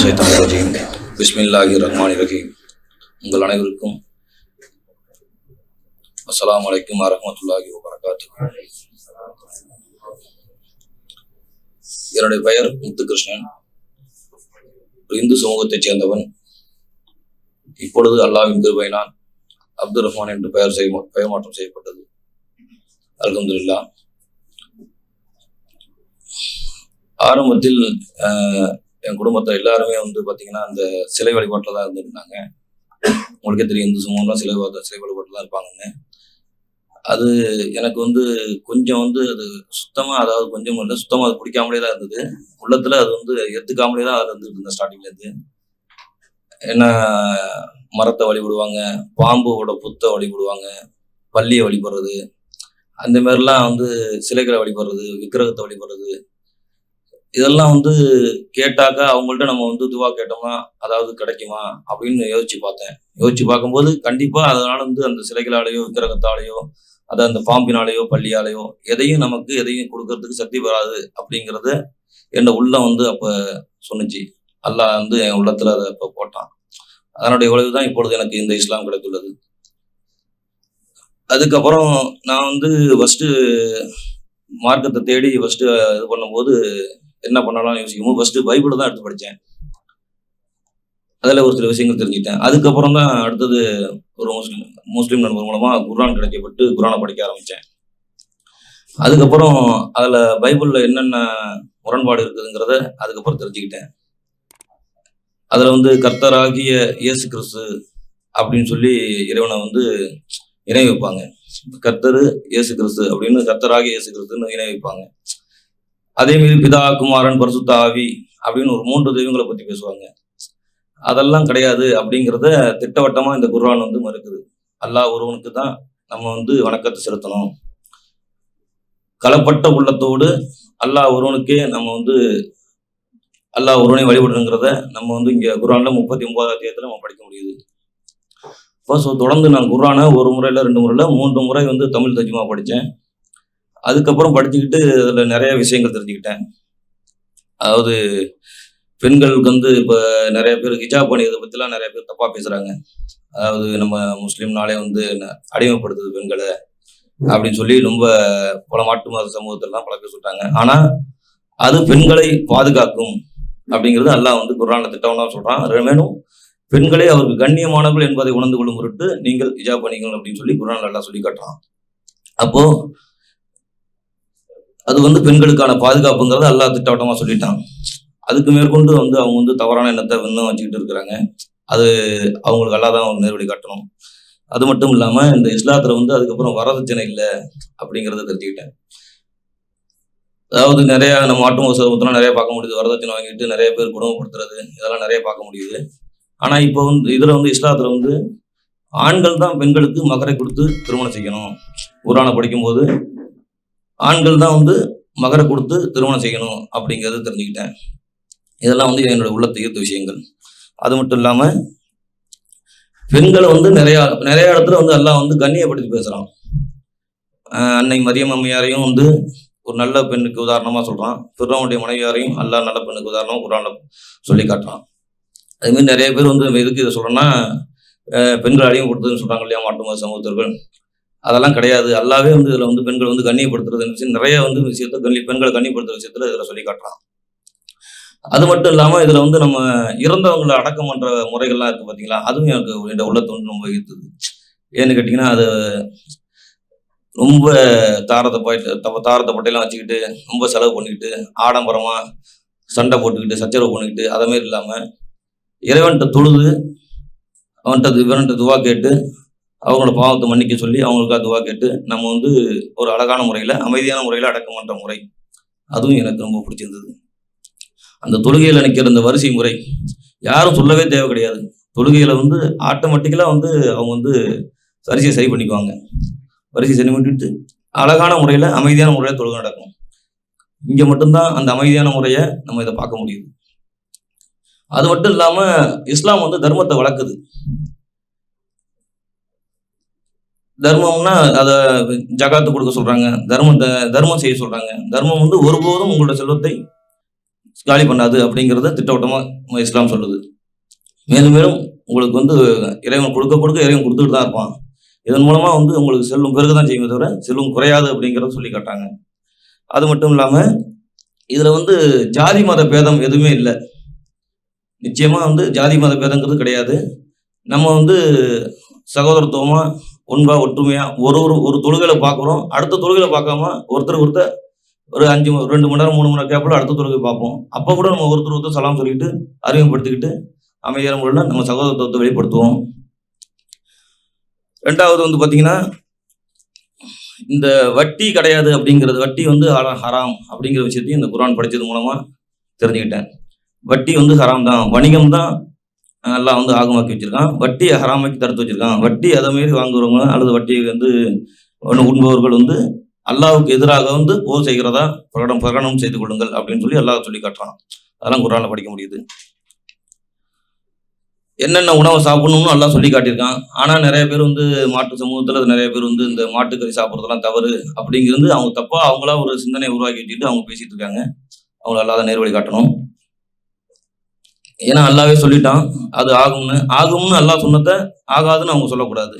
சைத்தான் ரஜீம் பிஸ்மில்லாஹி ரஹ்மான் ரஹீம் உங்கள் அனைவருக்கும் அஸ்லாம் அலைக்கும் வரஹ்மத்துல்லாஹி வரகாத்து என்னுடைய பெயர் முத்துகிருஷ்ணன். இந்து சமூகத்தைச் சேர்ந்தவன். இப்பொழுது அல்லாஹ்வின் கிருபையினால் அப்துல் ரஹ்மான் என்று பெயர் செய்ய பெயர் மாற்றம் செய்யப்பட்டது. அல்ஹம்துலில்லாஹ். ஆரம்பத்தில் என் குடும்பத்தை எல்லாருமே வந்து பார்த்தீங்கன்னா அந்த சிலை வழிபாட்டில் தான் இருந்துருந்தாங்க. உங்களுக்கே தெரியும் இந்து சமூகம்லாம் சிலை சிலை வழிபாட்டில் தான் இருப்பாங்கன்னு. அது எனக்கு வந்து கொஞ்சம் வந்து அது சுத்தமாக அதாவது கொஞ்சம் இல்லை சுத்தமாக அது பிடிக்காமலே தான் இருந்தது. உள்ளத்தில் அது வந்து எடுத்துக்காமலே தான் அது இருந்துட்டு இருந்தேன் ஸ்டார்டிங்லேருந்து என்ன மரத்தை வழிபடுவாங்க பாம்போட புத்தை வழிபடுவாங்க பள்ளியை வழிபடுறது அந்த மாதிரிலாம் வந்து சிலைகளை வழிபடுறது விக்கிரகத்தை வழிபடுறது இதெல்லாம் வந்து கேட்டாக்கா அவங்கள்ட்ட நம்ம வந்து இதுவாக கேட்டோமா அதாவது கிடைக்குமா அப்படின்னு யோசிச்சு பார்த்தேன். யோசிச்சு பார்க்கும்போது கண்டிப்பாக அதனால வந்து அந்த சிலைகளாலேயோ விக்கிரகத்தாலேயோ அது அந்த பாம்பினாலேயோ பள்ளியாலேயோ எதையும் நமக்கு எதையும் கொடுக்கறதுக்கு சக்தி வராது அப்படிங்கிறத என்னோட உள்ளம் வந்து அப்போ சொன்னுச்சு. அல்லாஹ் வந்து என் உள்ளத்தில் அதை இப்போ போட்டான். அதனுடைய விளைவு தான் இப்பொழுது எனக்கு இந்த இஸ்லாம் கிடைத்துள்ளது. அதுக்கப்புறம் நான் வந்து ஃபஸ்ட்டு மார்க்கத்தை தேடி ஃபஸ்ட்டு இது பண்ணும்போது என்ன பண்ணலாம்னு யோசிக்கும் ஃபர்ஸ்ட் பைபிள் தான் எடுத்து படித்தேன். அதில் ஒரு சில விஷயங்கள் தெரிஞ்சுக்கிட்டேன். அதுக்கப்புறம் தான் அடுத்தது ஒரு முஸ்லீம் முஸ்லீம் நண்பர் மூலமா குரான் கிடைக்கப்பட்டு குரானை படிக்க ஆரம்பித்தேன். அதுக்கப்புறம் அதில் பைபிளில் என்னென்ன முரண்பாடு இருக்குதுங்கிறத அதுக்கப்புறம் தெரிஞ்சுக்கிட்டேன். அதில் வந்து கர்த்தராகிய இயேசு கிறிஸ்து அப்படின்னு சொல்லி இறைவனை வந்து இணை வைப்பாங்க. கர்த்தர் இயேசு கிறிஸ்து அப்படின்னு கர்த்தராகிய இயேசு கிறிஸ்துன்னு இணை வைப்பாங்க. அதே மாதிரி பிதா குமாரன் பரிசுத்த ஆவி அப்படின்னு ஒரு மூன்று தெய்வங்களை பத்தி பேசுவாங்க. அதெல்லாம் கிடையாது அப்படிங்கிறத திட்டவட்டமா இந்த குர்ஆன் வந்து மறுக்குது. அல்லாஹ் ஒருவனுக்கு தான் நம்ம வந்து வணக்கத்தை செலுத்தணும். களப்பட்ட உள்ளத்தோடு அல்லாஹ் ஒருவனுக்கே நம்ம வந்து அல்லாஹ் ஒருவனை வழிபடுங்கிறத நம்ம வந்து இங்க குர்ஆன்ல முப்பத்தி ஒன்பதாம் அத்தியாயத்துல நம்ம படிக்க முடியுது. இப்போ ஸோ தொடர்ந்து நான் குர்ஆனை ஒரு முறையில் ரெண்டு முறையில் மூன்று முறை வந்து தமிழ் தஜ்மா படித்தேன் அதுக்கப்புறம் படிச்சுக்கிட்டு அதில் நிறைய விஷயங்கள் தெரிஞ்சுக்கிட்டேன். அதாவது பெண்களுக்கு வந்து இப்போ நிறைய பேர் ஹிஜாப் பண்ணியதை பற்றிலாம் நிறைய பேர் தப்பாக பேசுகிறாங்க அதாவது நம்ம முஸ்லீம்னாலே வந்து ந- அடிமைப்படுத்துது பெண்களை அப்படின்னு சொல்லி ரொம்ப பல மாட்டு மத சமூகத்திலாம் பல பேர் சொல்லிட்டாங்க. ஆனால் அது பெண்களை பாதுகாக்கும் அப்படிங்கிறது அல்லாஹ் வந்து குரான திட்டம்லாம் சொல்கிறான் மேலும் பெண்களே அவருக்கு கண்ணியமானவர்கள் என்பதை உணர்ந்து கொள்ளும் பொருட்டு நீங்கள் ஹிஜாப் பண்ணிக்கணும் அப்படின்னு சொல்லி குரான் நல்லா சொல்லி காட்டுறான். அப்போது அது வந்து பெண்களுக்கான பாதுகாப்புங்கிறத எல்லா திட்டவட்டமா சொல்லிட்டான் அதுக்கு மேற்கொண்டு வந்து அவங்க வந்து தவறான எண்ணத்தை இன்னும் வச்சுக்கிட்டு இருக்கிறாங்க. அது அவங்களுக்கு அல்லா தான் அவங்க நேர்வழி காட்டணும். அது மட்டும் இல்லாமல் இந்த இஸ்லாத்தில் வந்து அதுக்கப்புறம் வரதட்சணை இல்லை அப்படிங்கிறத தெரிஞ்சுக்கிட்டேன் அதாவது நிறையா நம்ம ஆட்டு மோசத்துல நிறைய பார்க்க முடியுது. வரதட்சணை வாங்கிட்டு நிறைய பேர் குடும்பப்படுத்துறது இதெல்லாம் நிறைய பார்க்க முடியுது. ஆனால் இப்போ வந்து இதில் வந்து இஸ்லாத்தில் வந்து ஆண்கள் தான் பெண்களுக்கு மகரை கொடுத்து திருமணம் செய்யணும். குரானை படிக்கும்போது ஆண்கள் தான் வந்து மகரை கொடுத்து திருமணம் செய்யணும் அப்படிங்கிறத தெரிஞ்சுக்கிட்டேன். இதெல்லாம் வந்து என்னோட உள்ளத்தை ஈர்த்த விஷயங்கள். அது மட்டும் இல்லாமல் பெண்களை வந்து நிறையா நிறைய இடத்துல வந்து எல்லாம் வந்து கண்ணியப்படுத்தி பேசுகிறான் அன்னை மரியம் அம்மையாரையும் வந்து ஒரு நல்ல பெண்ணுக்கு உதாரணமாக சொல்கிறான் பிறவனுடைய மனைவியாரையும் எல்லாம் நல்ல பெண்ணுக்கு உதாரணமாக குரான்ல சொல்லி காட்டுறான். அதுமாரி நிறைய பேர் வந்து எதுக்கு இதை சொல்கிறேன்னா பெண்கள் பெண்கள் கொடுத்துன்னு சொல்கிறாங்க இல்லையா மாட்டு சமூகத்தர்கள் அதெல்லாம் கிடையாது. அல்லாவே வந்து இதில் வந்து பெண்கள் வந்து கண்ணியப்படுத்துறது விஷயம் நிறைய வந்து விஷயத்த கண்ணி பெண்களை கண்ணியப்படுத்துற விஷயத்துல இதில் சொல்லி காட்டுறான் அது மட்டும் இல்லாமல் இதில் வந்து நம்ம இறந்தவங்களை அடக்கம் பண்ற முறைகள்லாம் இருக்கு பார்த்தீங்களா அதுவும் எனக்கு என்னோட உள்ளத்தை வந்து ரொம்ப ஈர்த்துது. ஏன்னு கேட்டிங்கன்னா அது ரொம்ப தாரத்தை போயிட்டு தப்ப தாரத்தை பட்டையெல்லாம் வச்சுக்கிட்டு ரொம்ப செலவு பண்ணிக்கிட்டு ஆடம்பரமாக சண்டை போட்டுக்கிட்டு சச்சரவு பண்ணிக்கிட்டு அதே மாதிரி இல்லாமல் இறைவன்கிட்ட தொழுது அவன்கிட்ட இவன்கிட்ட துவா கேட்டு அவங்களோட பாவத்தை மன்னிக்க சொல்லி அவங்களுக்காக துவா கேட்டு நம்ம வந்து ஒரு அழகான முறையில் அமைதியான முறையில் அடக்கம் பண்ணுற முறை. அதுவும் எனக்கு ரொம்ப பிடிச்சிருந்தது. அந்த தொழுகையில் நிற்கிற அந்த வரிசை முறை யாரும் சொல்லவே தேவை கிடையாது. தொழுகையில் வந்து ஆட்டோமேட்டிக்கலாக வந்து அவங்க வந்து வரிசையை சரி பண்ணிக்குவாங்க. வரிசை சரி பண்ணிட்டு அழகான முறையில் அமைதியான முறையில் தொழுகை நடக்கும். இங்கே மட்டும்தான் அந்த அமைதியான முறையை நம்ம இதை பார்க்க முடியுது. அது மட்டும் இல்லாமல் இஸ்லாம் வந்து தர்மத்தை வளர்க்குது. தர்மம்னா அதை ஜகாத்து கொடுக்க சொல்றாங்க. தர்மத்தை தர்மம் செய்ய சொல்றாங்க. தர்மம் வந்து ஒருபோதும் உங்களோட செல்வத்தை காலி பண்ணாது அப்படிங்கிறத திட்டவட்டமாக இஸ்லாம் சொல்லுது. மேலும் மேலும் உங்களுக்கு வந்து இறைவன் கொடுக்க கொடுக்க இறைவன் கொடுத்துட்டு தான் இருப்பான். இதன் மூலமாக வந்து உங்களுக்கு செல்வம் பெருக தான் செய்யுமே தவிர செல்வம் குறையாது அப்படிங்கிறத சொல்லி காட்டாங்க. அது மட்டும் இல்லாமல் இதில் வந்து ஜாதி மத பேதம் எதுவுமே இல்லை. நிச்சயமாக வந்து ஜாதி மத பேதங்கிறது கிடையாது. நம்ம வந்து சகோதரத்துவமாக ஒன்பா ஒற்றுமையாக ஒரு ஒரு ஒரு தொழுகையில பார்க்குறோம். அடுத்த தொழுகையில பார்க்காம ஒருத்தர் ஒருத்தர் ஒரு அஞ்சு ரெண்டு மணி நேரம் மூணு மணி நேரம் கேப்பில் அடுத்த தொழுகை பார்ப்போம். அப்போ கூட நம்ம ஒருத்தர் ஒருத்தர் சலாம் சொல்லிட்டு அறிமுகப்படுத்திக்கிட்டு அமைதியான முறையில் நம்ம சகோதரத்துவத்தை வெளிப்படுத்துவோம். ரெண்டாவது வந்து பார்த்தீங்கன்னா இந்த வட்டி கிடையாது அப்படிங்கிறது வட்டி வந்து ஹராம் அப்படிங்கிற விஷயத்தையும் இந்த குரான் படித்தது மூலமாக தெரிஞ்சுக்கிட்டேன். வட்டி வந்து ஹராம் தான். வணிகம் தான் எல்லாம் வந்து ஆகமாக்கி வச்சிருக்கான். வட்டியை ஹராமாக்கி தடுத்து வச்சிருக்கான். வட்டி அதை மாரி வாங்குறவங்க அல்லது வட்டியை வந்து ஒன்று உண்பவர்கள் வந்து அல்லாவுக்கு எதிராக வந்து போர் செய்கிறதா பிரகடனம் பிரகடனம் செய்து கொள்ளுங்கள் அப்படின்னு சொல்லி அல்லாஹ் சொல்லி காட்டுறான். அதெல்லாம் குரானில் படிக்க முடியுது. என்னென்ன உணவை சாப்பிடணும்னு எல்லாம் சொல்லி காட்டியிருக்கான். ஆனால் நிறைய பேர் வந்து மாட்டு சமூகத்தில் நிறைய பேர் வந்து இந்த மாட்டுக்கறி சாப்பிட்றதெல்லாம் தவறு அப்படிங்கிறது அவங்க தப்பாக அவங்களா ஒரு சிந்தனையை உருவாக்கி வச்சுட்டு அவங்க பேசிட்டு இருக்காங்க. அவங்கள அல்லாத நேர்வழி காட்டணும். ஏன்னா அல்லாவே சொல்லிட்டான் அது ஆகும்னு. ஆகும்னு அல்லாஹ் சொன்னதை ஆகாதுன்னு அவங்க சொல்லக்கூடாது.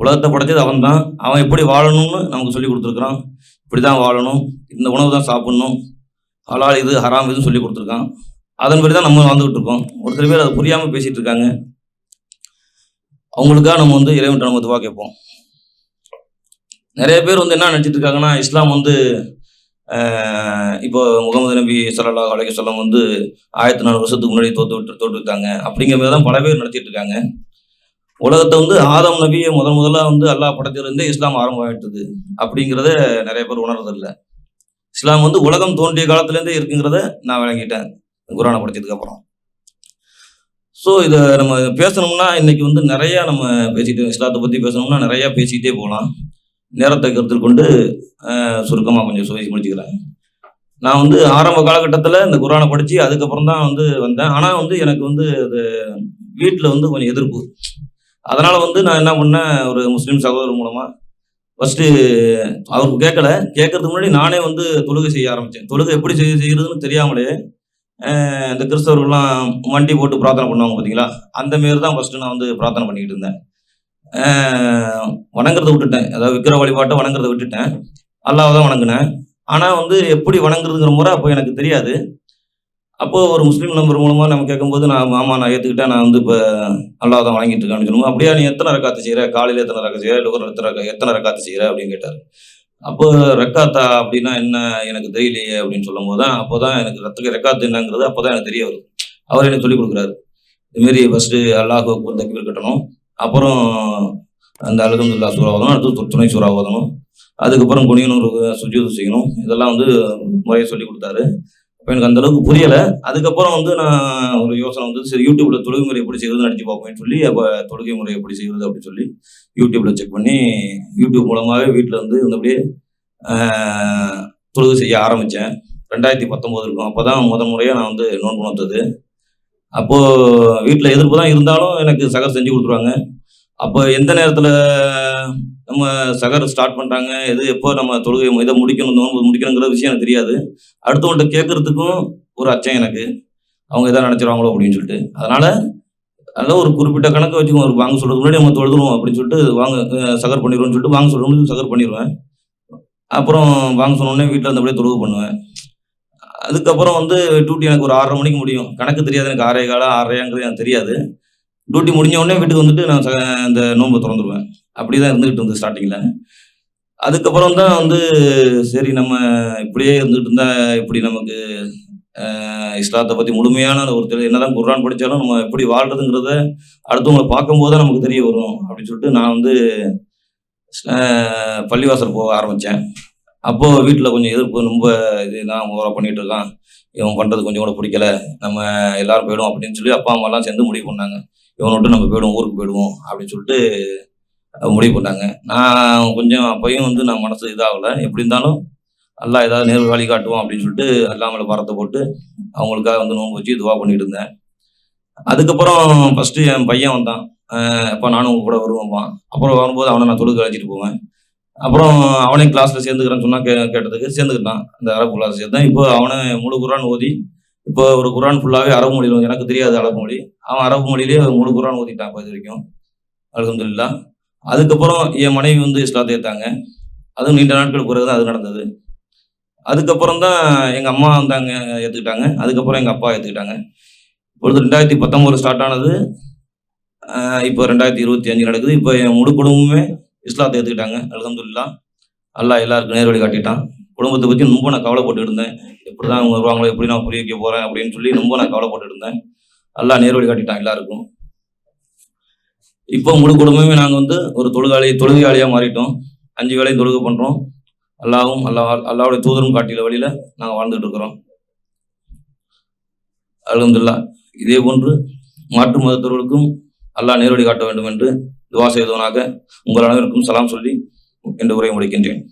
உலகத்தை படைச்சது அவன் தான் அவன் எப்படி வாழணும்னு நமக்கு சொல்லி கொடுத்துருக்குறான். இப்படி தான் வாழணும். இந்த உணவு தான் சாப்பிடணும். ஹலால் இது ஹராம் இதுன்னு சொல்லி கொடுத்துருக்கான். அதன்படி தான் நம்ம வாழ்ந்துகிட்டு இருக்கோம். ஒரு சில பேர் அதை புரியாமல் பேசிகிட்டு இருக்காங்க. அவங்களுக்காக நம்ம வந்து இறைவன் நம்ம துவா கேட்போம். நிறைய பேர் வந்து என்ன நினச்சிட்டு இருக்காங்கன்னா இஸ்லாம் வந்து இப்போ முகமது நபி ஸல்லல்லாஹு அலைய சொல்லம் வந்து ஆயிரத்தி நாலு வருஷத்துக்கு முன்னாடி தோத்து விட்டு தோற்று விட்டாங்க. அப்படிங்கிற மாதிரி தான் பல பேர் நடத்திட்டு இருக்காங்க. உலகத்தை வந்து ஆதம் நபியை முதல் முதல்ல வந்து அல்லாஹ் படத்திலிருந்தே இஸ்லாம் ஆரம்பமாயிட்டது அப்படிங்கிறத நிறைய பேர் உணர்றதில்லை. இஸ்லாம் வந்து உலகம் தோன்றிய காலத்துலேருந்தே இருக்குங்கிறத நான் விளங்கிட்டேன். குரானை படிச்சதுக்கு அப்புறம். ஸோ இதை நம்ம பேசணும்னா இன்னைக்கு வந்து நிறையா நம்ம பேசிட்டு இஸ்லாத்தை பற்றி பேசணும்னா நிறையா பேசிக்கிட்டே போகலாம். நேரத்தை கருத்தில் கொண்டு சுருக்கமாக கொஞ்சம் சுவை முடிச்சுக்கிறேன். நான் வந்து ஆரம்ப காலகட்டத்தில் இந்த குரானை படித்து அதுக்கப்புறம் தான் வந்து வந்தேன். ஆனால் வந்து எனக்கு வந்து அது வீட்டில் வந்து கொஞ்சம் எதிர்ப்பு. அதனால் வந்து நான் என்ன பண்ணேன் ஒரு முஸ்லீம் சகோதரர் மூலமாக ஃபஸ்ட்டு அவருக்கு கேட்கல. கேட்கறதுக்கு முன்னாடி நானே வந்து தொழுகை செய்ய ஆரம்பித்தேன் தொழுகை எப்படி செய்ய செய்கிறதுன்னு தெரியாமலே இந்த கிறிஸ்தவர்கள்லாம் மண்டி போட்டு பிரார்த்தனை பண்ணுவாங்க பார்த்தீங்களா அந்த மாரி தான் ஃபஸ்ட்டு நான் வந்து பிரார்த்தனை பண்ணிக்கிட்டு இருந்தேன். வணங்குறதை விட்டுட்டேன். அதாவது விக்கிர வழிபாட்டை வணங்குறதை விட்டுட்டேன். அல்லாவை தான் வணங்கினேன். ஆனால் வந்து எப்படி வணங்குறதுங்கிற முறை அப்போ எனக்கு தெரியாது. அப்போது ஒரு முஸ்லீம் நம்பர் மூலமாக நம்ம கேட்கும்போது நான் ஆமாம் நான் ஏற்றுக்கிட்டேன் நான் வந்து இப்போ அல்லாஹ் தான் வணங்கிட்டு இருக்கேன்னு சொல்லுவோம் அப்படியா நீ எத்தனை ரக்காத்து செய்கிற காலையில் எத்தனை ரக்கா செய்கிற இல்லை எத்தனை ரக்கா எத்தனை ரக்காத்து செய்கிற அப்படின்னு கேட்டார். அப்போ ரெக்காத்தா அப்படின்னா என்ன? எனக்கு தெரியலையே அப்படின்னு சொல்லும் போது தான் அப்போ தான் எனக்கு ரத்துக்கு ரெக்காத்து என்னங்கிறது அப்போ தான் எனக்கு தெரிய வருது. அவர் எனக்கு சொல்லிக் கொடுக்குறாரு. இதுமாரி ஃபஸ்ட்டு அல்லாஹ் ஒரு கட்டணும். அப்புறம் அந்த அலகம்துல்லா சூறா ஓதணும் அடுத்து துணை சூறா ஓதணும் அதுக்கப்புறம் குனியணும் சுஜூது செய்யணும் இதெல்லாம் வந்து முறையை சொல்லி கொடுத்தாரு. அப்போ எனக்கு அந்த அளவுக்கு புரியலை. அதுக்கப்புறம் வந்து நான் ஒரு யோசனை வந்து சரி யூடியூப்ல தொழுகை முறை எப்படி செய்யறது நடிச்சு பார்ப்போம்னு சொல்லி அப்போ தொழுகை முறை எப்படி செய்யறது அப்படின்னு சொல்லி யூடியூப்ல செக் பண்ணி யூடியூப் மூலமாகவே வீட்டில் வந்து இருந்தபடியே தொழுகை செய்ய ஆரம்பித்தேன் ரெண்டாயிரத்தி பத்தொம்போது இருக்கும். அப்போ தான் முதல் முறையாக நான் வந்து நோன்பு நோத்தது. அப்போது வீட்டில் எதிர்ப்பு தான் இருந்தாலும் எனக்கு சகர் செஞ்சு கொடுத்துருவாங்க. அப்போ எந்த நேரத்தில் நம்ம சகர் ஸ்டார்ட் பண்ணுறாங்க எது எப்போ நம்ம தொழுகை இதை முடிக்கணும் நோன்பு முடிக்கணுங்கிற விஷயம் எனக்கு தெரியாது. அடுத்தவங்கள்ட்ட கேட்கறதுக்கும் ஒரு அச்சம் எனக்கு. அவங்க எதாவது நினச்சிருவாங்களோ அப்படின்னு சொல்லிட்டு. அதனால் அதில் ஒரு குறிப்பிட்ட கணக்கு வச்சுக்கோங்க. ஒரு வாங்க சொல்கிறது முன்னாடி நம்ம தொழுதுருவோம் அப்படின்னு சொல்லிட்டு வாங்க சகர் பண்ணிடுவோம்னு சொல்லிட்டு வாங்க சொல்கிறோம் சகர் பண்ணிடுவேன். அப்புறம் வாங்க சொன்னோடனே வீட்டில் இருந்தபடியே தொழுவு பண்ணுவேன். அதுக்கப்புறம் வந்து டியூட்டி எனக்கு ஒரு ஆறரை மணிக்கு முடியும். கணக்கு தெரியாது எனக்கு ஆறே காலம் ஆறையாங்கிறது எனக்கு தெரியாது. டியூட்டி முடிஞ்ச உடனே வீட்டுக்கு வந்துட்டு நான் ச- இந்த நோன்பை திறந்துருவேன். அப்படி தான் இருந்துகிட்டு இருந்தது ஸ்டார்டிங்கில் அதுக்கப்புறம் தான் வந்து சரி நம்ம இப்படியே இருந்துகிட்டு இருந்தா இப்படி நமக்கு இஸ்லாத்தை பற்றி முழுமையான ஒரு தெளி என்னதான் குர்ரான் படித்தாலும் நம்ம எப்படி வாழ்றதுங்கிறத அடுத்தவங்களை பார்க்கும்போது தான் நமக்கு தெரிய வரும் அப்படின்னு சொல்லிட்டு நான் வந்து பள்ளிவாசல் போக ஆரம்பித்தேன் அப்போது வீட்டில் கொஞ்சம் எதிர்ப்பு ரொம்ப இது நான் ஓவராக பண்ணிகிட்டு இருக்கான். இவன் பண்ணுறது கொஞ்சம் கூட பிடிக்கல. நம்ம எல்லாரும் போயிடும் அப்படின்னு சொல்லி அப்பா அம்மாலாம் சேர்ந்து முடிவு பண்ணாங்க. இவனை விட்டு நம்ம போயிடுவோம் ஊருக்கு போயிடுவோம் அப்படின்னு சொல்லிட்டு முடிவு பண்ணாங்க நான் கொஞ்சம் அப்பையும் வந்து நான் மனசு இதாகலை. எப்படி இருந்தாலும் எல்லாம் ஏதாவது நேர்வு வழி காட்டுவோம் அப்படின்னு சொல்லிட்டு அல்லாமல பரத்தை போட்டு அவங்களுக்காக வந்து நோன்பு வச்சு இதுவாக பண்ணிட்டு இருந்தேன். அதுக்கப்புறம் ஃபஸ்ட்டு என் பையன் வந்தான். அப்போ நானும் உங்க கூட வருவேன்ப்பான் அப்புறம் வரும்போது அவனை நான் தொழுக அழைச்சிட்டு போவேன். அப்புறம் அவனையும் கிளாஸில் சேர்ந்துக்கிறேன்னு சொன்னால் கே கேட்டதுக்கு சேர்ந்துக்கிட்டான். அந்த அரபு கிளாஸ் சேர்த்தான் இப்போ அவனை முழு குரான் ஓதி இப்போ ஒரு குரான் ஃபுல்லாகவே அரபு மொழியில் எனக்கு தெரியாது அரபு மொழி. அவன் அரபு மொழியிலேயே முழு குரான் ஊற்றிட்டான் இப்போ இது வரைக்கும். அலகம்துல்லா அதுக்கப்புறம் என் மனைவி வந்து இஸ்லாத்தை ஏற்றாங்க அதுவும் நீண்ட நாட்கள் பிறகு தான் அது நடந்தது. அதுக்கப்புறம் தான் எங்கள் அம்மா வந்தாங்க ஏற்றுக்கிட்டாங்க அதுக்கப்புறம் எங்கள் அப்பா ஏற்றுக்கிட்டாங்க இப்பொழுது ரெண்டாயிரத்தி பத்தொம்போது ஸ்டார்ட் ஆனது இப்போ ரெண்டாயிரத்தி இருபத்தி அஞ்சு நடக்குது. இப்போ என் முழு குடும்பமே இஸ்லாத்தை ஏற்றுக்கிட்டாங்க அலகம்துல்லா அல்லாஹ் எல்லாருக்கும் நேர் வழி காட்டிட்டான். குடும்பத்தை பற்றி ரொம்ப நான் கவலைப்பட்டு இருந்தேன். எப்படி தான் அவங்க வருவாங்களோ எப்படி நான் புரிய வைக்க போகிறேன் அப்படின்னு சொல்லி ரொம்ப நான் கவலைப்பட்டு இருந்தேன். அல்லாஹ் நேர்வழி காட்டிட்டான் எல்லாருக்கும். இப்போ முழு குடும்பமே நாங்கள் வந்து ஒரு தொழுகாளி தொழுகையாளியாக மாறிட்டோம். அஞ்சு வேளையும் தொழுகை பண்ணுறோம் அல்லாவும் அல்லாஹ் அல்லாவுடைய தூதரும் காட்டிய வழியில் நாங்கள் வாழ்ந்துட்டு இருக்கிறோம். அலமதுல்லா இதே போன்று மாற்று மதத்தவர்களுக்கும் அல்லாஹ் நேரடி காட்ட வேண்டும் என்று துவா செய்தவனாக உங்கள் அனைவருக்கும் சலாம் சொல்லி என்று உரை முடிக்கின்றேன்.